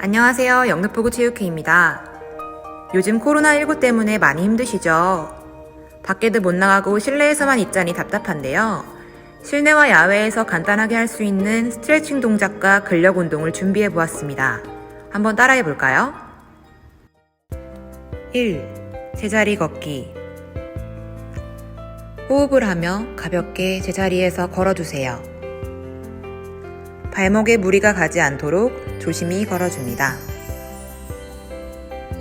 안녕하세요. 영등포구 체육회입니다. 요즘 코로나19 때문에 많이 힘드시죠? 밖에도 못 나가고 실내에서만 있자니 답답한데요. 실내와 야외에서 간단하게 할 수 있는 스트레칭 동작과 근력 운동을 준비해 보았습니다. 한번 따라해 볼까요? 1. 제자리 걷기. 호흡을 하며 가볍게 제자리에서 걸어주세요. 발목에 무리가 가지 않도록 조심히 걸어줍니다.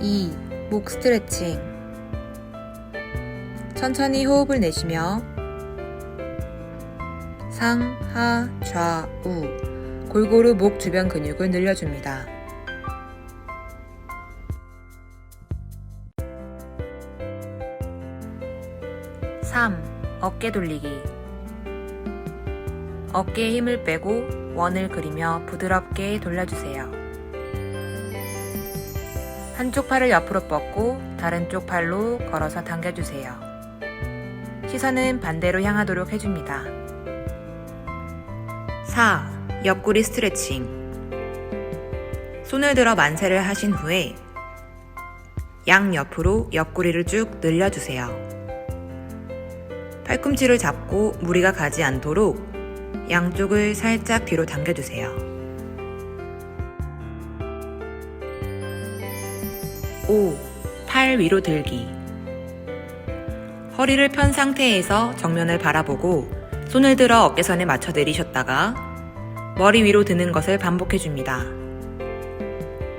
2. 목 스트레칭. 천천히 호흡을 내쉬며 상, 하, 좌, 우 골고루 목 주변 근육을 늘려줍니다. 3. 어깨 돌리기. 어깨에 힘을 빼고 원을 그리며 부드럽게 돌려주세요. 한쪽 팔을 옆으로 뻗고 다른 쪽 팔로 걸어서 당겨주세요. 시선은 반대로 향하도록 해줍니다. 4. 옆구리 스트레칭. 손을 들어 만세를 하신 후에 양 옆으로 옆구리를 쭉 늘려주세요. 팔꿈치를 잡고 무리가 가지 않도록 양쪽을 살짝 뒤로 당겨주세요. 5. 팔 위로 들기. 허리를 편 상태에서 정면을 바라보고 손을 들어 어깨선에 맞춰 내리셨다가 머리 위로 드는 것을 반복해 줍니다.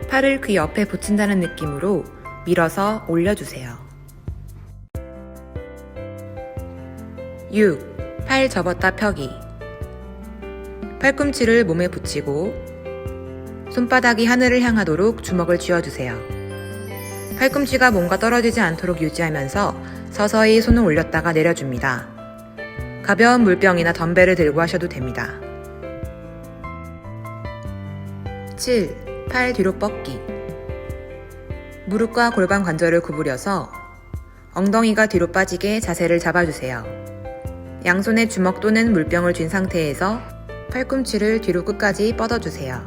팔을 그 옆에 붙인다는 느낌으로 밀어서 올려주세요. 6. 팔 접었다 펴기. 팔꿈치를 몸에 붙이고 손바닥이 하늘을 향하도록 주먹을 쥐어주세요. 팔꿈치가 몸과 떨어지지 않도록 유지하면서 서서히 손을 올렸다가 내려줍니다. 가벼운 물병이나 덤벨을 들고 하셔도 됩니다. 7. 팔 뒤로 뻗기. 무릎과 골반 관절을 구부려서 엉덩이가 뒤로 빠지게 자세를 잡아주세요. 양손에 주먹 또는 물병을 쥔 상태에서 팔꿈치를 뒤로 끝까지 뻗어주세요.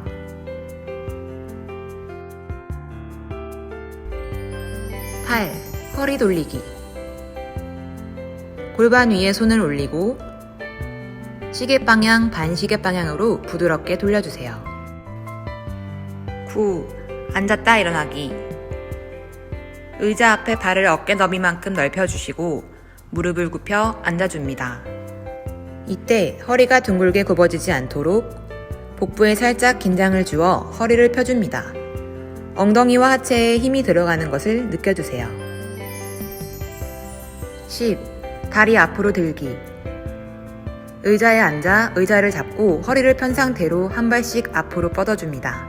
8. 허리 돌리기. 골반 위에 손을 올리고 시계 방향, 반시계 방향으로 부드럽게 돌려주세요. 9. 앉았다 일어나기. 의자 앞에 발을 어깨 너비만큼 넓혀주시고 무릎을 굽혀 앉아줍니다. 이때 허리가 둥글게 굽어지지 않도록 복부에 살짝 긴장을 주어 허리를 펴줍니다. 엉덩이와 하체에 힘이 들어가는 것을 느껴주세요. 10. 다리 앞으로 들기. 의자에 앉아 의자를 잡고 허리를 편 상태로 한 발씩 앞으로 뻗어줍니다.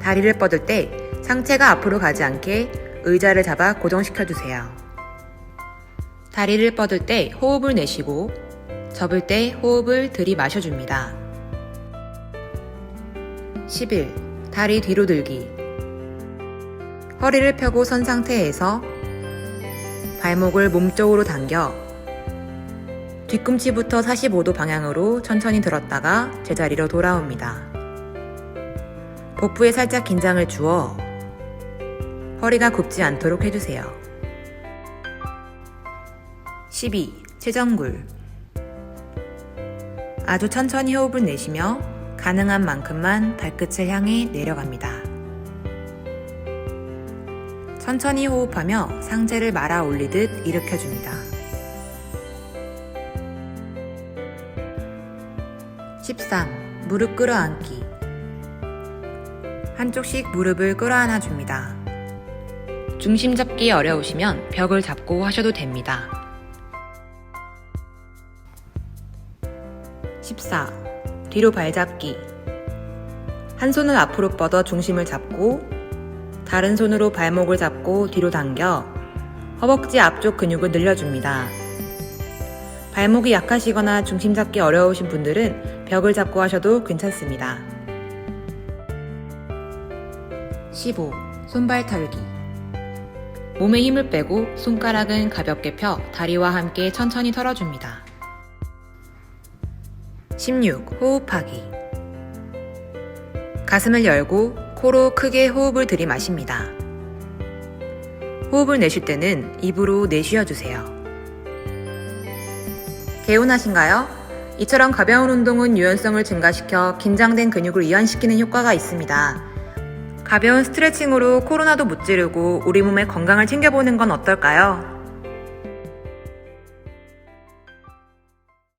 다리를 뻗을 때 상체가 앞으로 가지 않게 의자를 잡아 고정시켜주세요. 다리를 뻗을 때 호흡을 내쉬고 접을 때 호흡을 들이마셔줍니다. 11. 다리 뒤로 들기. 허리를 펴고 선 상태에서 발목을 몸쪽으로 당겨 뒤꿈치부터 45도 방향으로 천천히 들었다가 제자리로 돌아옵니다. 복부에 살짝 긴장을 주어 허리가 굽지 않도록 해주세요. 12. 최정굴. 아주 천천히 호흡을 내쉬며 가능한 만큼만 발끝을 향해 내려갑니다. 천천히 호흡하며 상체를 말아 올리듯 일으켜줍니다. 13. 무릎 끌어안기. 한쪽씩 무릎을 끌어안아 줍니다. 중심 잡기 어려우시면 벽을 잡고 하셔도 됩니다. 14. 뒤로 발잡기. 한 손을 앞으로 뻗어 중심을 잡고 다른 손으로 발목을 잡고 뒤로 당겨 허벅지 앞쪽 근육을 늘려줍니다. 발목이 약하시거나 중심 잡기 어려우신 분들은 벽을 잡고 하셔도 괜찮습니다. 15. 손발 털기. 몸에 힘을 빼고 손가락은 가볍게 펴 다리와 함께 천천히 털어줍니다. 16. 호흡하기. 가슴을 열고 코로 크게 호흡을 들이마십니다. 호흡을 내쉴 때는 입으로 내쉬어 주세요. 개운하신가요? 이처럼 가벼운 운동은 유연성을 증가시켜 긴장된 근육을 이완시키는 효과가 있습니다. 가벼운 스트레칭으로 코로나도 무찌르고 우리 몸의 건강을 챙겨보는 건 어떨까요?